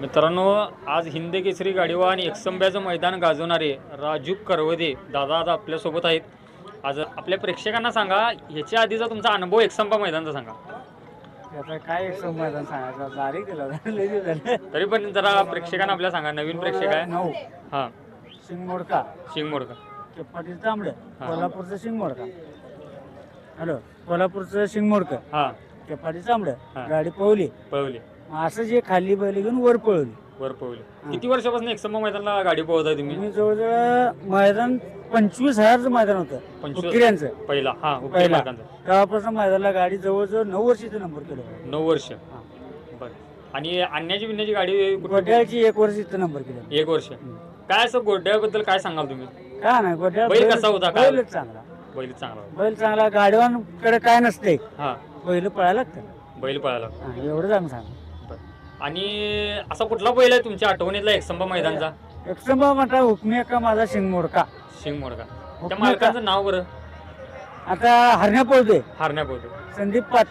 मित्रांनो आज हिंद केसरी गाडीवा आणि एकसंब्याचं मैदान गाजवणारे राजू करवदे दादा आज आपल्यासोबत आहेत. आज आपल्या प्रेक्षकांना सांगा ह्याच्या आधीचा तुमचा अनुभव एकसंबा मैदानचा सांगा. काय एक सांगायचं? तारीख दिला होता. लय दिवस झाले. तरी पण जरा प्रेक्षकांना आपल्या सांगा नवीन प्रेक्षक आहे. नऊ. हां. शिंगमोडका. शिंगमोडका. पाटील तांबडे. हा. कोल्हापूरचं शिंगमोडका. हॅलो कोल्हापूरचं शिंगमोडका. हां. पाटील तांबडे. हा. गाडी पळवली पळवली असं जे खाली बैल घेऊन वर पळवली. वर पळवली. किती वर्षापासून एकसंबा मैदानाला गाडी पळवताय तुम्ही? मी जवळजवळ मैदान पंचवीस हजारचं मैदान होतं. पंचवीस- पहिला. हां उकळी पहिला. मालकांचा तेव्हापासून मैदानाला गाडी जवळजवळ नऊ वर्षीचं नंबर केलं नऊ वर्ष. बरं. आणि आणण्याची बिण्याची गाडी? गोड्याची एक वर्ष इथं नंबर केलं. एक वर्ष. काय असं गोड्याबद्दल काय सांगाल तुम्ही? काय नाही गोड्या बैल कसा होता? काय? बैलच चांगला. बैल चांगला होता. बैल चांगला. गाडीवानकडे काय नसते. हां. बैल पळायला लागतं बैल पळायला हा, एवढं सांग सांग. आणि असा कुठला बैल आहे तुमच्या आठवणीतला एकसंबा मैदानचा? एकसंबा म्हटला हुकमी का माझा शिंगमोडका शिंग मोडका त्या हुकमी मालकाचं नाव बरं? आता हरण्या पळतोय. हारण्या पोहतो संदीप पाट.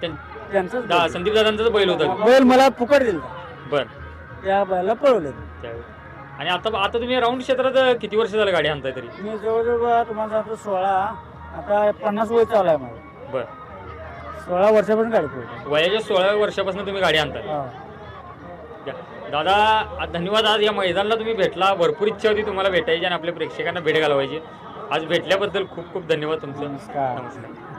त्यां- त्यांचं दा- संदीप दादांचाच बैल होता. बैल मला फुकट दिला बर. त्या बैला पळवले त्यावेळी. आणि आता आता तुम्ही राऊंड क्षेत्रात किती वर्ष झालं गाडी आणताय तरी? मी जवळजवळ तुम्हाला सांगतो सोळा आता पन्नास वय चालू आहे माझं. बर. सोळा वर्षापासून गाडी वयाच्या सोळाव्या वर्षापासून तुम्ही गाडी आणताय. हा. या. दादा आ- धन्यवाद. आज या मैदानाला तुम्ही भेटला. भरपूर इच्छा होती तुम्हाला भेटायची आणि आपल्या प्रेक्षकांना भेट घालवायची. आज भेटल्याबद्दल खूप खूप धन्यवाद तुमचं. नमस्कार. नमस्कार.